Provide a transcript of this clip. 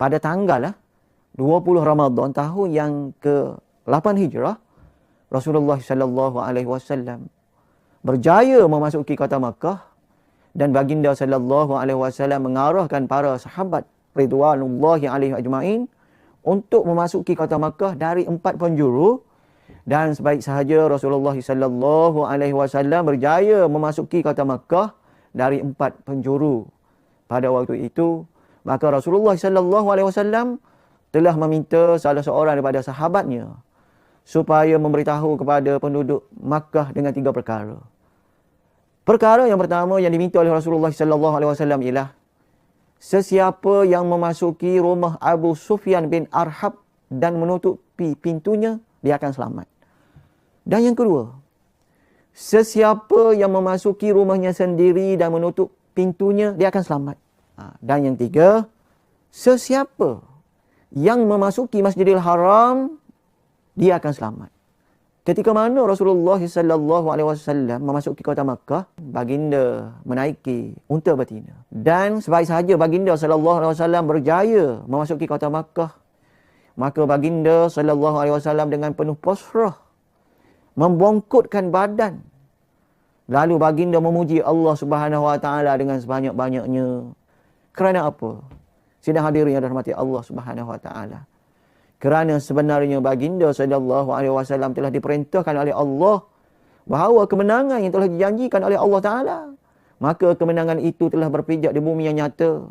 pada tanggal lah 20 Ramadan tahun yang ke-8 Hijrah Rasulullah sallallahu alaihi wasallam berjaya memasuki kota Makkah dan baginda sallallahu alaihi wasallam mengarahkan para sahabat ridwanullahi alaihi ajmain untuk memasuki kota Makkah dari empat penjuru dan sebaik sahaja Rasulullah sallallahu alaihi wasallam berjaya memasuki kota Makkah dari empat penjuru. Pada waktu itu maka Rasulullah sallallahu alaihi wasallam telah meminta salah seorang daripada sahabatnya supaya memberitahu kepada penduduk Makkah dengan tiga perkara. Perkara yang pertama yang diminta oleh Rasulullah sallallahu alaihi wasallam ialah sesiapa yang memasuki rumah Abu Sufyan bin Arhab dan menutupi pintunya dia akan selamat. Dan yang kedua, sesiapa yang memasuki rumahnya sendiri dan menutup pintunya dia akan selamat. Ha, dan yang tiga, sesiapa yang memasuki Masjidil Haram dia akan selamat. Ketika mana Rasulullah sallallahu alaihi wasallam memasuki kota Makkah, baginda menaiki unta betina. Dan sebaik sahaja baginda sallallahu alaihi wasallam berjaya memasuki kota Makkah, maka baginda sallallahu alaihi wasallam dengan penuh pasrah membongkotkan badan. Lalu baginda memuji Allah Subhanahu wa taala dengan sebanyak-banyaknya. Kerana apa? Sidang hadirin yang dirahmati Allah Subhanahu wa taala. Kerana sebenarnya baginda sallallahu alaihi wasallam telah diperintahkan oleh Allah bahawa kemenangan yang telah dijanjikan oleh Allah taala maka kemenangan itu telah berpijak di bumi yang nyata